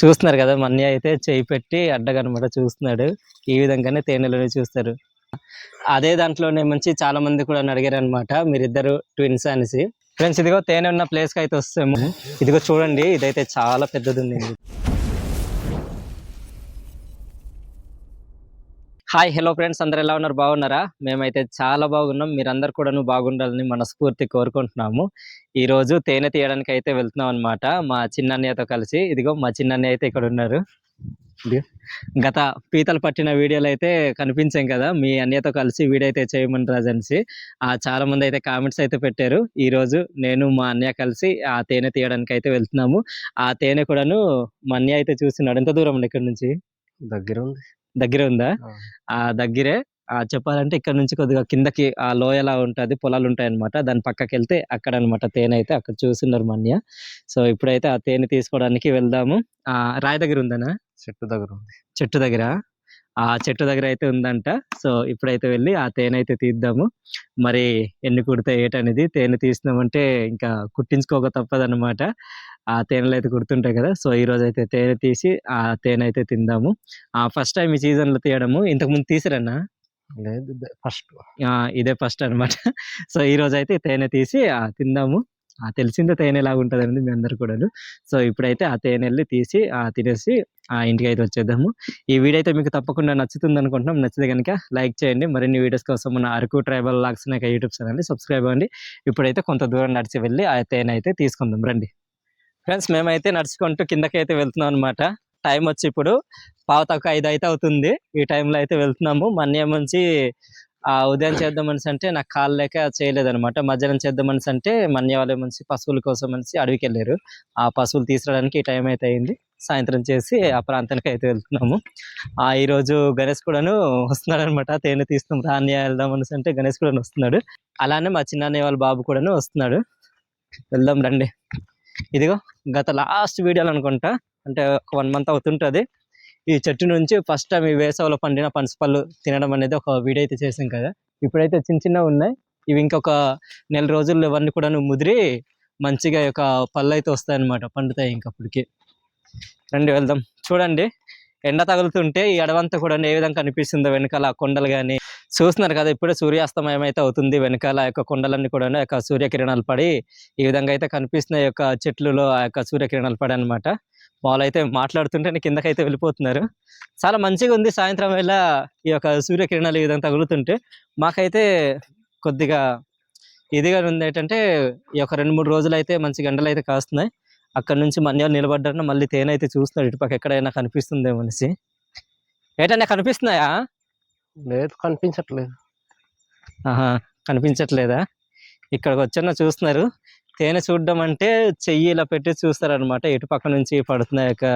చూస్తున్నారు కదా మన్య అయితే చేయి పెట్టి అడ్డగనమాట చూస్తున్నాడు. ఈ విధంగానే తేనెలోనే చూస్తారు. అదే దాంట్లోనే మంచి చాలా మంది కూడా అడిగారు అనమాట మీరిద్దరు ట్విన్స్ అనేసి. ఫ్రెండ్స్ ఇదిగో తేనె ఉన్న ప్లేస్కి అయితే వస్తాము. ఇదిగో చూడండి ఇదైతే చాలా పెద్దది ఉంది హాయ్ హలో ఫ్రెండ్స్. అందరు ఎలా ఉన్నారు? బాగున్నారా? మేమైతే చాలా బాగున్నాం. మీరందరు కూడాను బాగుండాలని మనస్ఫూర్తి కోరుకుంటున్నాము. ఈ రోజు తేనె తీయడానికి అయితే వెళ్తున్నాం అనమాట మా చిన్నన్నయ్యతో కలిసి. ఇదిగో మా చిన్నన్నయ్య అయితే ఇక్కడ ఉన్నారు. గత పీతలు పట్టిన వీడియోలు అయితే కనిపించాం కదా. మీ అన్నయ్యతో కలిసి వీడియో అయితే చేయమని రాజనిసి ఆ చాలా మంది అయితే కామెంట్స్ అయితే పెట్టారు. ఈ రోజు నేను మా అన్నయ్య కలిసి ఆ తేనె తీయడానికి అయితే వెళ్తున్నాము. ఆ తేనె కూడాను మా అన్నయ్య అయితే చూస్తున్నాడు. ఎంత దూరం ఇక్కడ నుంచి? దగ్గర ఉంది. దగ్గర ఉందా? ఆ. దగ్గరే. ఆ చెప్పాలంటే ఇక్కడ నుంచి కొద్దిగా కిందకి ఆ లోయలా ఉంటది పొలాలు ఉంటాయి అనమాట దాని పక్కకి వెళ్తే అక్కడ అన్నమాట తేనె అయితే అక్కడ చూస్తున్నారు మన్య. సో ఇప్పుడైతే ఆ తేనె తీసుకోవడానికి వెళ్దాము. ఆ రాయి దగ్గర ఉందనా? చెట్టు దగ్గర ఉంది. చెట్టు దగ్గర. ఆ చెట్టు దగ్గర అయితే ఉందంట. సో ఇప్పుడైతే వెళ్ళి ఆ తేనె అయితే తీద్దాము. మరి ఎన్ని కుడతాయి ఏటనేది తేనె తీసినామంటే ఇంకా కుట్టించుకోక తప్పదన్నమాట. ఆ తేనెలు అయితే కుడుతుంటాయి కదా. సో ఈ రోజు అయితే తేనె తీసి ఆ తేనె అయితే తిందాము. ఆ ఫస్ట్ టైం ఈ సీజన్లో తీయడము. ఇంతకు ముందు తీసిరన్నా? లేదు ఫస్ట్. ఇదే ఫస్ట్ అన్నమాట. సో ఈ రోజు అయితే తేనె తీసి ఆ, తిందాము. ఆ తెలిసిందే తేనె లాగా ఉంటుంది అండి మీ అందరు కూడాను. సో ఇప్పుడైతే ఆ తేనె వెళ్ళి తీసి ఆ తినేసి ఆ ఇంటికి అయితే వచ్చేద్దాము. ఈ వీడియో అయితే మీకు తప్పకుండా నచ్చుతుంది అనుకుంటున్నాం. నచ్చితే కనుక లైక్ చేయండి. మరిన్ని వీడియోస్ కోసం మన అరకు ట్రైబల్ లాగ్స్ నాకు యూట్యూబ్ ఛానల్ సబ్స్క్రైబ్ అవ్వండి. ఇప్పుడైతే కొంత దూరం నడిచి వెళ్ళి ఆ తేనె అయితే తీసుకుందాం. రండి. ఫ్రెండ్స్ మేమైతే నడుచుకుంటూ కిందకి అయితే వెళ్తున్నాం అనమాట టైం వచ్చి ఇప్పుడు పావుతక్క ఐదు అయితే అవుతుంది. ఈ టైంలో అయితే వెళ్తున్నాము. మన్యం నుంచి ఆ ఉదయం చేద్దామనిసి అంటే నాకు కాలు లేక చేయలేదనమాట మధ్యాహ్నం చేద్దామనిసి అంటే మన్య నుంచి పశువుల కోసం అనేసి అడవికి వెళ్ళారు. ఆ పశువులు తీసుకురావడానికి ఈ టైం అయితే అయింది. సాయంత్రం చేసి ఆ ప్రాంతానికి అయితే వెళ్తున్నాము. ఆ ఈ రోజు గణేష్ కూడాను వస్తున్నాడు అనమాట తేనె తీస్తాం రాని వెళ్దాం అనేసి అంటే గణేష్ కూడా వస్తున్నాడు. అలానే మా చిన్నాన్నయ్య వాళ్ళ బాబు కూడాను వస్తున్నాడు. వెళ్దాం రండి. ఇదిగో. గత లాస్ట్ వీడియోలు అనుకుంటా అంటే ఒక వన్ మంత్ అవుతుంటుంది. ఈ చెట్టు నుంచి ఫస్ట్ టైం ఈ వేసవిలో పండిన పనస పళ్ళు తినడం అనేది ఒక వీడియో అయితే చేసాం కదా. ఇప్పుడైతే చిన్న చిన్నవి ఉన్నాయి. ఇవి ఇంకొక నెల రోజుల్లో ఇవన్నీ కూడా ముదిరి మంచిగా ఒక పళ్ళు అయితే వస్తాయన్నమాట పండుతాయి ఇంకప్పటికి. రండి వెళ్దాం. చూడండి ఎండ తగులుతుంటే ఈ అడవంతా కూడా ఏ విధంగా కనిపిస్తుందో వెనకాల ఆ కొండలు కానీ చూస్తున్నారు కదా ఇప్పుడే సూర్యాస్తమయం అయితే అవుతుంది. వెనకాల ఆ యొక్క కొండలన్నీ కూడా యొక్క సూర్యకిరణాలు పడి ఈ విధంగా అయితే కనిపిస్తున్నాయి. ఈ యొక్క చెట్లులో ఆ యొక్క సూర్యకిరణాలు పడి అనమాట వాళ్ళు అయితే మాట్లాడుతుంటే కిందకైతే వెళ్ళిపోతున్నారు. చాలా మంచిగా ఉంది సాయంత్రం వేళ ఈ యొక్క సూర్యకిరణాలు ఈ విధంగా తగులుతుంటే. మాకైతే కొద్దిగా ఇదిగా ఉంది ఏంటంటే ఈ యొక్క రెండు మూడు రోజులు అయితే మంచి గంటలు అయితే కాస్తున్నాయి. అక్కడ నుంచి మన్యాలు నిలబడ్డారు మళ్ళీ తేనె అయితే చూస్తున్నాడు ఇటుపక్క ఎక్కడైనా కనిపిస్తుందేమో అనేసి. ఏటన్నా కనిపిస్తున్నాయా? లేదు కనిపించట్లేదు. ఆహా కనిపించట్లేదా? ఇక్కడికి వచ్చన్న చూస్తున్నారు. తేనె చూడడం అంటే చెయ్యి ఇలా పెట్టి చూస్తారు అనమాట ఎటు పక్క నుంచి పడుతున్నాయి యొక్క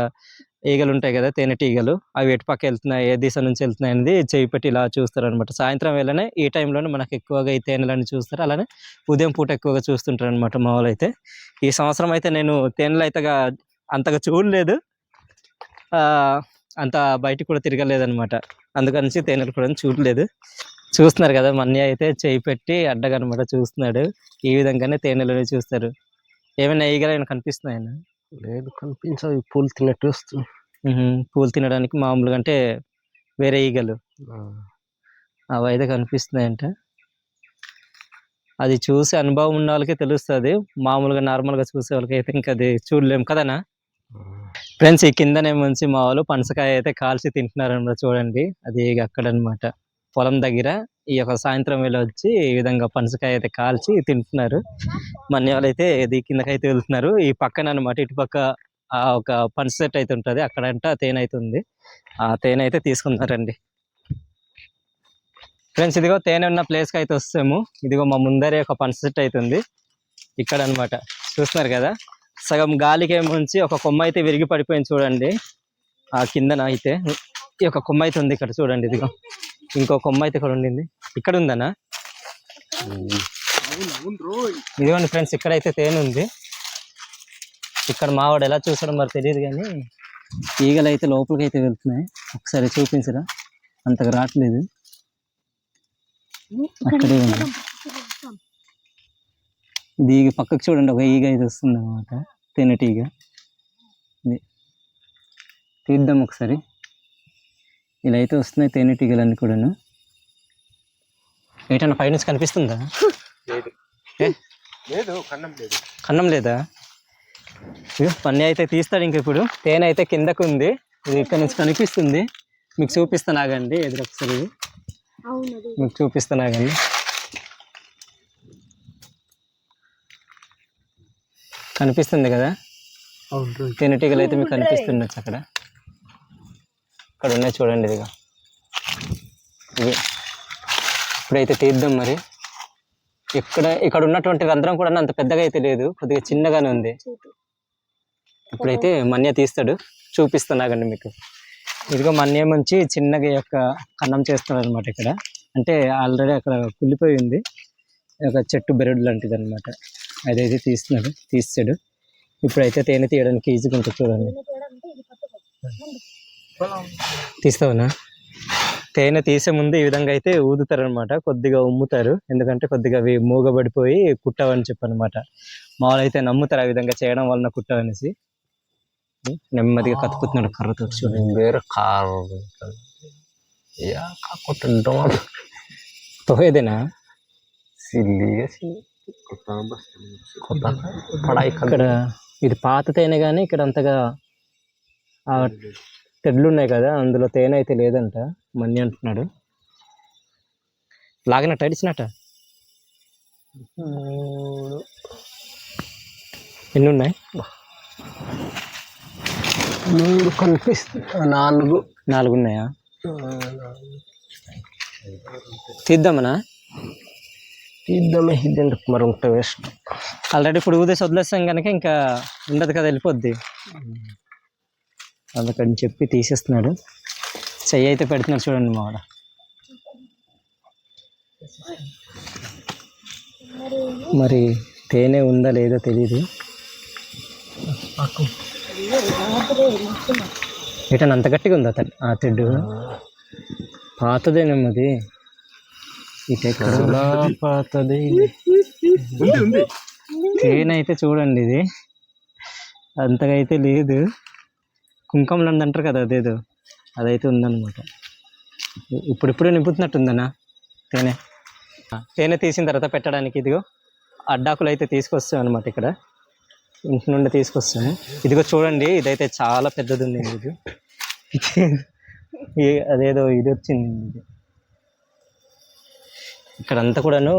ఈగలు ఉంటాయి కదా తేనెటీగలు అవి ఎటు పక్క వెళ్తున్నాయి ఏ దిశ నుంచి వెళ్తున్నాయి అనేది చేయి పెట్టి ఇలా చూస్తారు అనమాట సాయంత్రం వేళనే ఈ టైంలోనే మనకు ఎక్కువగా ఈ తేనెలను చూస్తారు. అలానే ఉదయం పూట ఎక్కువగా చూస్తుంటారు అనమాట మా అయితే. ఈ సంవత్సరం అయితే నేను తేనెలు అయితేగా అంతగా చూడలేదు. అంత బయట కూడా తిరగలేదనమాట. అందుకని తేనెలు కూడా చూడలేదు. చూస్తున్నారు కదా మన్ని అయితే చేయి పెట్టి అడ్డగా అనమాట చూస్తున్నాడు. ఈ విధంగానే తేనెలని చూస్తారు. ఏమైనా ఈగలు ఏమైనా కనిపిస్తున్నాయన్నా లేదు కనిపించవు. పూలు తిన్నట్టు వస్తుంది. పూలు తినడానికి మామూలుగా అంటే వేరే ఈగలు. అవి అయితే కనిపిస్తున్నాయంట. అది చూసి అనుభవం ఉన్న వాళ్ళకి తెలుస్తుంది. మామూలుగా నార్మల్గా చూసే వాళ్ళకి అయితే ఇంకా అది చూడలేం కదనా? ఫ్రెండ్స్ ఈ కిందనేమొంచి మా వాళ్ళు పనసకాయ అయితే కాల్చి తింటున్నారు అన్నమాట చూడండి. అది అక్కడ అన్నమాట పొలం దగ్గర ఈ యొక్క సాయంత్రం వేళ వచ్చి ఈ విధంగా పనసకాయ అయితే కాల్చి తింటున్నారు. మన అయితే ఇది కిందకైతే వెళ్తున్నారు. ఈ పక్కన అనమాట ఇటు పక్క ఆ ఒక పనస చెట్టు అయితే ఉంటది. అక్కడంట తేనె అయితే ఉంది. ఆ తేనె అయితే తీసుకున్నారండి. ఫ్రెండ్స్ ఇదిగో తేనె ఉన్న ప్లేస్కి అయితే వస్తాము. ఇదిగో మా ముందరే ఒక పనస చెట్టు అయితే ఉంది. ఇక్కడ అన్నమాట చూస్తున్నారు కదా? సగం గాలికి ఏముంచి ఒక కొమ్మ అయితే విరిగి పడిపోయింది చూడండి. ఆ కిందన అయితే ఈ ఒక కొమ్మ అయితే ఉంది ఇక్కడ చూడండి ఇదిగో. ఇంకో కొమ్మ అయితే ఇక్కడ ఉండింది. ఇక్కడ ఉందనా? ఇదిగోండి ఫ్రెండ్స్ ఇక్కడైతే తేనె ఉంది. ఇక్కడ మావాడు ఎలా చూసాడో మరి తెలియదు కానీ ఈగలు అయితే లోపలికి అయితే వెళ్తున్నాయి. ఒకసారి చూపించరా? అంతగా రావట్లేదు. అక్కడే ఉంది. ఇది ఈగ పక్కకు చూడండి ఒక ఈగ అయితే వస్తుంది అనమాట తేనెటీగ. ఇది తీద్దాం ఒకసారి. ఇలా అయితే వస్తున్నాయి తేనెటీగలన్నీ కూడాను. ఏటన్నా పైనుంచి కనిపిస్తుందా? లేదు? లేదు కన్నం లేదు. కన్నం లేదా? పన్నీ అయితే తీస్తాడు ఇంక ఇప్పుడు. తేనె అయితే కిందకు ఉంది ఇది ఇక్కడ నుంచి కనిపిస్తుంది. మీకు చూపిస్తాను ఆగండి. ఎదురు ఒకసారి ఇది. మీకు చూపిస్తాను ఆగండి. కనిపిస్తుంది కదా? అవును తేనెటీగలు అయితే మీకు కనిపిస్తుండొచ్చు అక్కడ. ఇక్కడ ఉన్నాయి చూడండి ఇదిగా. ఇవి. ఇప్పుడైతే తీద్దాం మరి. ఇక్కడ ఇక్కడ ఉన్నటువంటి రంధ్రం కూడా అంత పెద్దగా అయితే లేదు. కొద్దిగా చిన్నగానే ఉంది. ఇప్పుడైతే మన్య తీస్తాడు. చూపిస్తాను ఆగండి మీకు. ఇదిగో మన్య మంచి చిన్నగా యొక్క కన్నం చేస్తున్నాడు అనమాట ఇక్కడ. అంటే ఆల్రెడీ అక్కడ కుళ్ళిపోయి ఉంది. ఒక చెట్టు బెరడు లాంటిది అనమాట అదైతే తీస్తున్నాడు. తీస్తాడు. ఇప్పుడైతే తేనె తీయడానికి ఈజీగా ఉంటుంది చూడండి. తీస్తావునా? తేనె తీసే ముందు ఈ విధంగా అయితే ఊదుతారు అనమాట కొద్దిగా ఉమ్ముతారు. ఎందుకంటే కొద్దిగా అవి మూగబడిపోయి కుట్టవని చెప్పనమాట. మామూలు అయితే నమ్ముతారు ఆ విధంగా చేయడం వలన కుట్టవనేసి. నెమ్మదిగా కతుకుతున్నాడు కర్రతో వేరే కారు తోయేదేనా? ఇక్కడ ఇది పాత తేనె కానీ ఇక్కడ అంతగా తెడ్లు ఉన్నాయి కదా అందులో తేనె అయితే లేదంట మన్ని అంటున్నాడు. లాగినట్ట అడిచినట్ట ఎన్ని ఉన్నాయి మూడు కనిపిస్తుంది నాలుగు. నాలుగు. ఉన్నాయా తీద్దామనా? తీద్దామే ఇద్దండి మరి ఉంటే వేస్ట్. ఆల్రెడీ ఇప్పుడు ఊదేసి వదిలేస్తాం కనుక ఇంకా ఉండదు కదా వెళ్ళిపోద్ది. అందుకని చెప్పి తీసేస్తున్నాడు. చెయ్యి అయితే పెడుతున్నాడు చూడండి మావాడ మరి తేనె ఉందా లేదో తెలియదు ఏటన్నా అంత గట్టిగా ఉందా త- ఆ తెడ్డు. పాతదేనేమో అది. ఇటు ఎక్కడ. చాలా పాతది. తేనె అయితే చూడండి ఇది. అంతగా అయితే లేదు. కుంకుమ అంటారు కదా అదేదో. అదైతే ఉందన్నమాట. ఇప్పుడిప్పుడే నింపుతున్నట్టుందన్నా. తేనె. తేనె తీసిన తర్వాత పెట్టడానికి ఇదిగో అడ్డాకులు అయితే తీసుకొస్తాం అనమాట ఇక్కడ. ఇంటి నుండి తీసుకొస్తాము. ఇదిగో చూడండి ఇదైతే చాలా పెద్దది ఉంది ఇది అదేదో ఇది వచ్చింది ఇది. ఇక్కడ అంతా కూడాను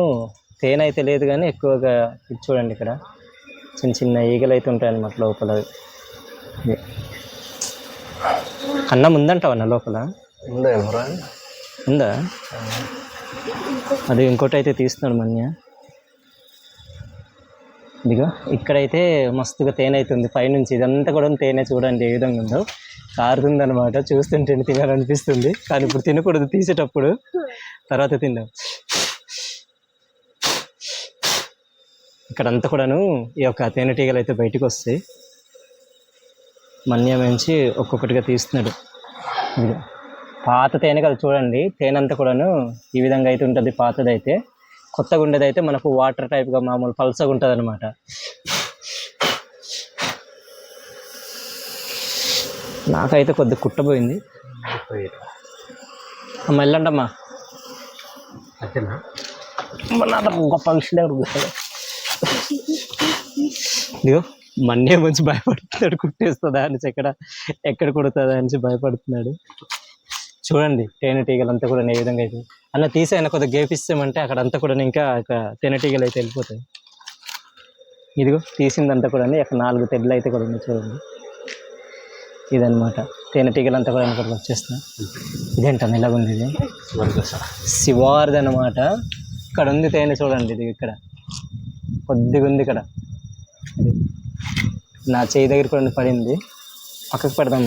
తేనె అయితే లేదు కానీ ఎక్కువగా ఇది చూడండి ఇక్కడ. చిన్న చిన్న ఈగలు అయితే ఉంటాయన్నమాట లోపల. అన్నం ఉందంటావన్న లోపల? ఉందా ఎవరా? ఉందా? అది ఇంకోటి అయితే తీస్తున్నాడు మన్య. ఇదిగో ఇక్కడైతే మస్తుగా తేనె అయితే ఉంది పైనుంచి ఇదంతా కూడా తేనె చూడండి ఏ విధంగా ఉందో. కారుతుంది అనమాట చూస్తుంటే తినాలనిపిస్తుంది. కానీ ఇప్పుడు తినకూడదు తీసేటప్పుడు. తర్వాత తిందాం. ఇక్కడంతా కూడాను ఈ యొక్క తేనెటీగలు అయితే బయటకు వస్తాయి మన్య మంచి ఒక్కొక్కటిగా తీస్తున్నాడు. పాత తేనె కదా చూడండి తేనె అంతా కూడాను ఈ విధంగా అయితే ఉంటుంది పాతది అయితే కొత్తగా ఉండేది అయితే మనకు వాటర్ టైప్గా మామూలు పల్సగా ఉంటుంది అనమాట నాకైతే కొద్దిగా కుట్టబోయింది. అమ్మ వెళ్ళండి అమ్మా అంతేనా మన గొప్ప విషయం ఇదిగో. మన్నే మంచి భయపడుతున్నాడు కుట్టేస్తుందా అనేసి ఎక్కడ ఎక్కడ కొడుతుందా అనేసి భయపడుతున్నాడు. చూడండి తేనెటీగలు అంతా కూడా ఏ విధంగా అయితే. అలా తీసాయన కొద్దిగా గేపిస్తామంటే అక్కడ అంతా కూడా ఇంకా తేనెటీగలు అయితే వెళ్ళిపోతాయి. ఇదిగో తీసిందంతా కూడా అక్కడ నాలుగు తెడ్లు అయితే కూడా ఉన్నాయి చూడండి. ఇదనమాట తేనెటీగలు అంతా కూడా ఇక్కడికి వచ్చేస్తున్నాయి. ఇదేంటన్న ఇలాగ ఉంది ఇది? శివార్ది అనమాట ఇక్కడ ఉంది తేనె చూడండి ఇది ఇక్కడ. కొద్దిగా ఉంది ఇక్కడ. నా చేయి దగ్గర కూడా పడింది. పక్కకు పెడదాం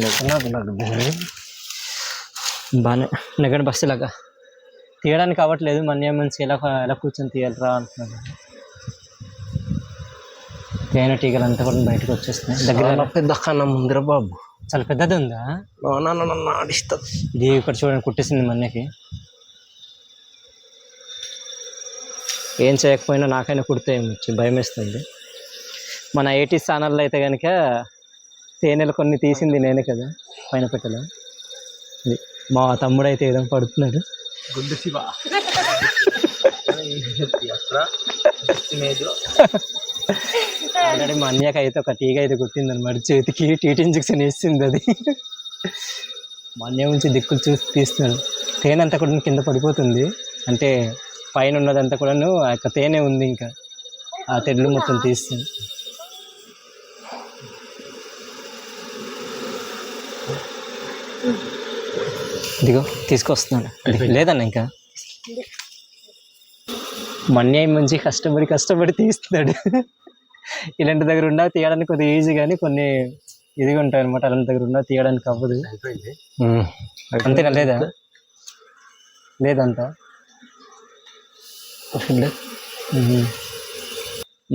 బాగానే నెగండి బస్సు ఇలాగా. తీయడానికి అవ్వట్లేదు మన మంచి ఎలా ఎలా కూర్చొని తీయాలిరా అంటున్నాడు. తేనె టీగలు అంతా కూడా బయటకు వచ్చేస్తున్నాయి. దగ్గర పెద్ద కన్నం ఉందిరా బాబు. చాలా పెద్దది ఉందా? ఆడిస్తుంది. ఇది ఇక్కడ చూడండి కుట్టేసింది మన్నకి ఏం చేయకపోయినా నాకైనా కుడితే ఏమొచ్చు భయం వేస్తుంది మన ఏటీ ఛానల్లో అయితే కనుక తేనెలు కొన్ని తీసింది నేనే కదా పైన పెట్టాలా. ఇది మా తమ్ముడు అయితే ఏదో పడుతున్నాడు. గుడ్డు శివ. ఆల్రెడీ మా అన్యకి అయితే ఒక టీగా అయితే కుట్టింది అనమాట చేతికి టీటీ ఇంజక్షన్ వేసింది అది. మా అన్య నుంచి దిక్కులు చూసి తీస్తున్నాడు. తేనె అంతా కూడా కింద పడిపోతుంది. అంటే పైన ఉన్నదంతా కూడాను ఆ యొక్క తేనె ఉంది ఇంకా. ఆ తెడ్లు మొత్తం తీస్తుంది ఇదిగో తీసుకొస్తున్నాడు లేదన్న ఇంకా? మన్యాయం మంచి కష్టపడి కష్టపడి తీస్తున్నాడు. ఇలాంటి దగ్గర ఉన్నా తీయడానికి కొద్దిగా ఈజీ కానీ కొన్ని ఇదిగా ఉంటాయి అనమాట అలాంటి దగ్గర ఉన్నా తీయడానికి అవ్వదు. అంతేనా? లేదా? లేదంత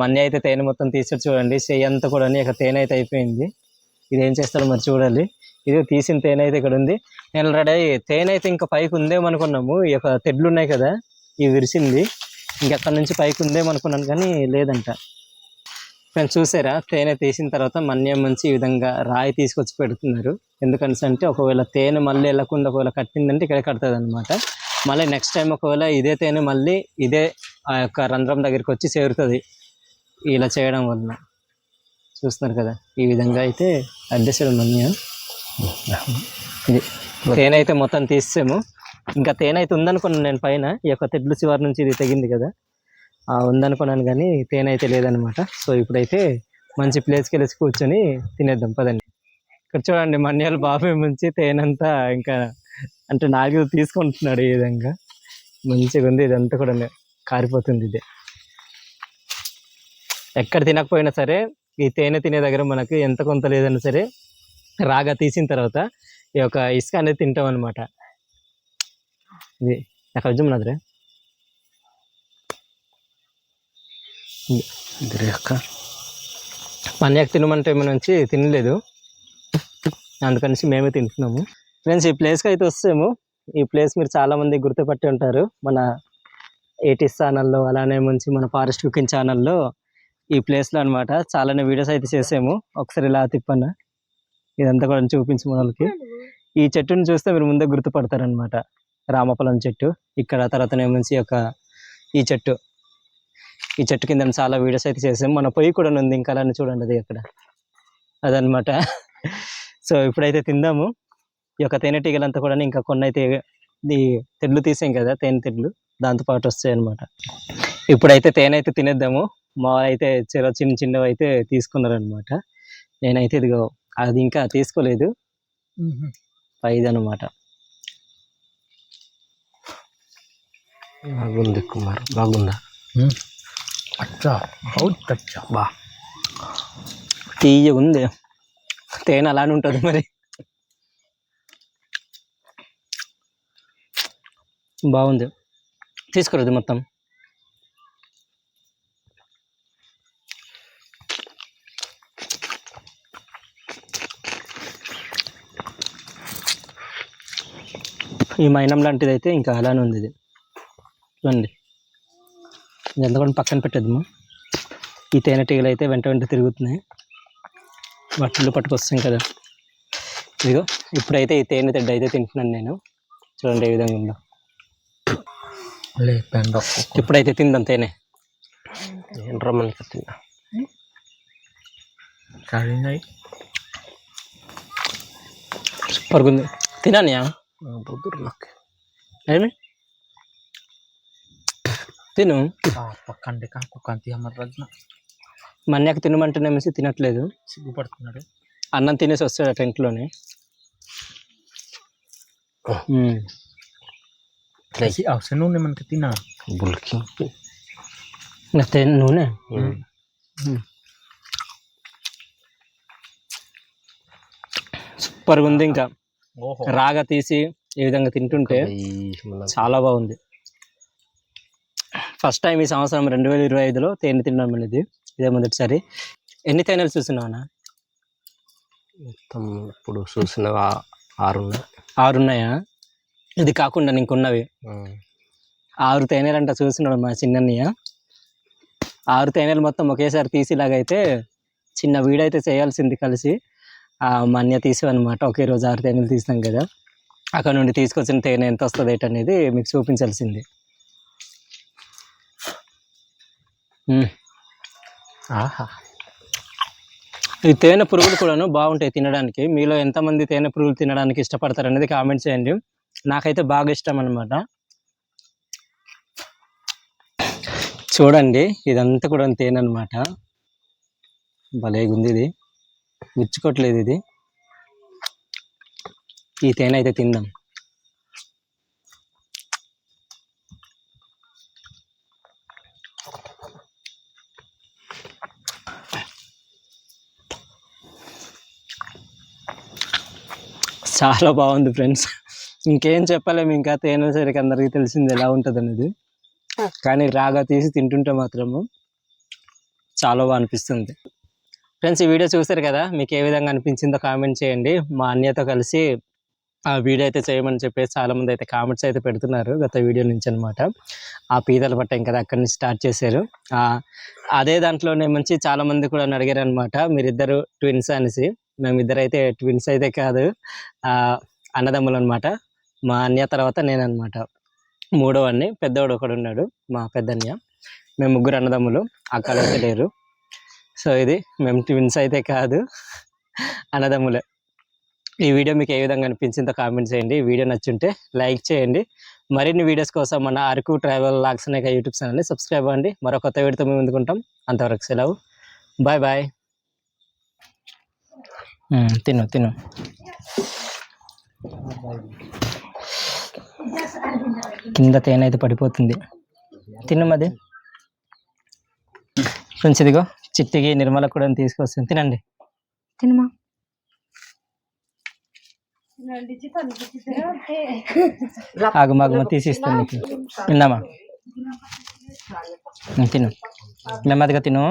మన్య అయితే తేనె మొత్తం తీసాడు చూడండి. చెయ్యి అంతా కూడా ఇక తేనె అయితే అయిపోయింది. ఇది ఏం చేస్తాడో మరి చూడాలి. ఇది తీసిన తేనె అయితే ఇక్కడ ఉంది. నేను రెడీ తేనె అయితే ఇంకా పైకి ఉందేమో అనుకున్నాము ఈ యొక్క తెడ్లు ఉన్నాయి కదా ఇవి విరిసింది. ఇంకెక్కడి నుంచి పైకి ఉందేమో అనుకున్నాను కానీ లేదంట. ఫ్రెండ్స్ చూసారా? తేనె తీసిన తర్వాత మన్యం మంచి ఈ విధంగా రాయి తీసుకొచ్చి పెడుతున్నారు. ఎందుకని అంటే ఒకవేళ తేనె మళ్ళీ వెళ్ళకుండా ఒకవేళ కట్టిందంటే ఇక్కడ కడుతుంది అనమాట మళ్ళీ నెక్స్ట్ టైం ఒకవేళ ఇదే తేనె మళ్ళీ ఇదే ఆ యొక్క రంధ్రం దగ్గరికి వచ్చి చేరుతుంది. ఇలా చేయడం వలన. చూస్తున్నారు కదా? ఈ విధంగా అయితే అడ్డేసాడు మన్యం. ఇది తేనె అయితే మొత్తం తీసాము ఇంకా తేనె అయితే ఉందనుకున్నాను నేను పైన. ఈ యొక్క తెడ్లు చివరి నుంచి ఇది తెగింది కదా. ఆ ఉందనుకున్నాను కానీ తేనె అయితే లేదనమాట. సో ఇప్పుడైతే మంచి ప్లేస్కి వెళ్ళి కూర్చొని తినేద్దాం. పదండి. ఇక్కడ చూడండి మన్యాల బాబాయ్ ముంచి తేనంతా ఇంకా అంటే నాకు తీసుకుంటున్నాడు ఈ విధంగా. మంచిగా ఉంది ఇదంతా కూడా కారిపోతుంది ఇదే. ఎక్కడ తినకపోయినా సరే ఈ తేనె తినే దగ్గర మనకి ఎంత కొంత లేదన్నా సరే రాగా తీసిన తర్వాత ఈ యొక్క ఇసుక అనేది తింటాం అనమాట ఇది నాకు అర్థం నాదిరే పన్యాక్ తినమంటే మన నుంచి తినలేదు. అందుకనేసి మేమే తింటున్నాము. ఫ్రెండ్స్ ఈ ప్లేస్కి అయితే వస్తాము. ఈ ప్లేస్ మీరు చాలా మంది గుర్తుపట్టి ఉంటారు. మన ఏటీస్ ఛానల్లో అలానే మంచి మన ఫారెస్ట్ కుకింగ్ ఛానల్లో ఈ ప్లేస్లో అన్నమాట. చాలానే వీడియోస్ అయితే చేసాము. ఒకసారి ఇలా తిప్పన్న. ఇదంతా కూడా చూపించు వాళ్ళకి ఈ చెట్టుని చూస్తే మీరు ముందే గుర్తుపడతారనమాట రామఫలం చెట్టు. ఇక్కడ తర్వాత మంచి ఒక ఈ చెట్టు. ఈ చెట్టు కింద చాలా వీడియోస్ అయితే చేసాం. మన పొయ్యి కూడా ఉంది. ఇంకా అలానే చూడండి అది అక్కడ. అదనమాట సో ఇప్పుడైతే తిందాము. ఈ యొక్క తేనెటీగలంతా కూడా ఇంకా కొన్ని అయితే ఈ తెడ్లు తీసాం కదా తేనె తెడ్లు. దాంతో పాటు వస్తాయి అనమాట ఇప్పుడైతే తేనె అయితే తినేద్దాము. మా అయితే చిన్న చిన్న చిన్నవి అయితే తీసుకున్నారనమాట నేనైతే ఇదిగో అది ఇంకా తీసుకోలేదు. పైది అనమాట బాగుంది కుమార్ బాగుందా? అచ్చా బా. తీయగా ఉంది తేనె అలానే ఉంటుంది మరి. బాగుంది. తీసుకురదు మొత్తం. ఈ మైనం లాంటిది అయితే ఇంకా అలానే ఉంది ఇది. చూడండి. ఇదంతా కూడా పక్కన పెట్టేద్దాము? ఈ తేనెటీగలు అయితే వెంట వెంట తిరుగుతున్నాయి. బట్టలు పట్టుకొస్తాం కదా. ఇదిగో ఇప్పుడైతే ఈ తేనె తెడ్డ అయితే తింటున్నాను నేను. చూడండి ఏ విధంగా ఉందో. ఇప్పుడైతే తిందాం తేనె. రమ్మని సరే సూపర్గా ఉంది. తినానియా నాకు ఏమి? తిను. పక్కండి కాకు కంతి అమర్ రజన. మన్యాక తినమంటేనేమేసి తినట్లేదు. సిగ్గుపడుతున్నాడు. అన్నం తినేసి వస్తాడు టెంట్లోనే అవసరం నూనె మనకి తిన్నా బుల్కి. నూనె? సూపర్గా ఉంది ఇంకా. రాగా తీసి ఈ విధంగా తింటుంటే చాలా బాగుంది. ఫస్ట్ టైం ఈ సంవత్సరం రెండు వేల ఇరవై ఐదులో తేనె తినడం అనేది ఇదే మొదటిసారి. ఎన్ని తేనెలు చూస్తున్నావునా మొత్తం ఇప్పుడు చూసిన ఆ- ఆరు ఉన్నాయి. ఆరు ఉన్నాయా ఇది కాకుండా ఇంకున్నవి. ఆరు తేనెలు అంట చూస్తున్నాడు మా చిన్నయ్య ఆరు తేనెలు మొత్తం ఒకేసారి తీసేలాగైతే చిన్న వీడైతే చేయాల్సింది కలిసి. ఆ, మా అన్య తీసి అనమాట ఒకే రోజు ఆరు తేనెలు తీసినాం కదా. అక్కడ నుండి తీసుకొచ్చిన తేనె ఎంత వస్తుంది ఏంటనేది మీకు చూపించాల్సింది. ఆహా. ఈ తేనె పురుగులు కూడాను బాగుంటాయి తినడానికి. మీలో ఎంతమంది తేనె పురుగులు తినడానికి ఇష్టపడతారు అనేది కామెంట్ చేయండి. నాకైతే బాగా ఇష్టం అనమాట చూడండి ఇదంతా కూడా తేనె అనమాట భలేగా ఉంది ఇది. గుచ్చుకోవట్లేదు ఇది. ఈ తేనె అయితే తిందాం. చాలా బాగుంది ఫ్రెండ్స్. ఇంకేం చెప్పలేము ఇంకా తేనె సరికి అందరికీ తెలిసింది ఎలా ఉంటుంది అనేది కానీ రాగా తీసి తింటుంటే మాత్రము చాలా బాగా అనిపిస్తుంది. ఫ్రెండ్స్ ఈ వీడియో చూసారు కదా? మీకు ఏ విధంగా అనిపించిందో కామెంట్ చేయండి. మా అన్యతో కలిసి ఆ వీడియో అయితే చేయమని చెప్పేసి చాలామంది అయితే కామెంట్స్ అయితే పెడుతున్నారు గత వీడియో నుంచి అనమాట ఆ పీతల పట్టం కదా అక్కడి నుంచి స్టార్ట్ చేశారు. అదే దాంట్లోనే మంచి చాలా మంది కూడా అడిగారు అనమాట మీరిద్దరు ట్విన్స్ అనేసి. మేమిద్దరు అయితే ట్విన్స్ అయితే కాదు అన్నదమ్ములు అనమాట మా అన్య తర్వాత నేను అనమాట మూడో అన్ని పెద్దవాడు ఒకడు ఉన్నాడు మా పెద్దన్య మేము ముగ్గురు అన్నదమ్ములు. అక్కడ లేరు. సో ఇది మేము ట్విన్స్ అయితే కాదు. అన్నదమ్ములే. ఈ వీడియో మీకు ఏ విధంగా అనిపించిందో కామెంట్ చేయండి. వీడియో నచ్చుంటే లైక్ చేయండి. మరిన్ని వీడియోస్ కోసం మన అరకు ట్రావెల్ లాగ్స్ అనే యూట్యూబ్ ఛానల్ని సబ్స్క్రైబ్ అవ్వండి. మరో కొత్త వీడియోతో మేము ఎందుకుంటాం అంతవరకు సెలవు. బాయ్ బాయ్ తిను తిను. కింద తేనె అయితే పడిపోతుంది. తిన్నమది ఫ్రెండ్స్ ఇదిగో. చిట్టికి నిర్మల కూడా తీసుకొస్తుంది తినండి. తినమా? ఆగు మాగు తీసి ఇస్తాను నీకు. తిందామా ఉం, తిను. నెమ్మదిగా తిను.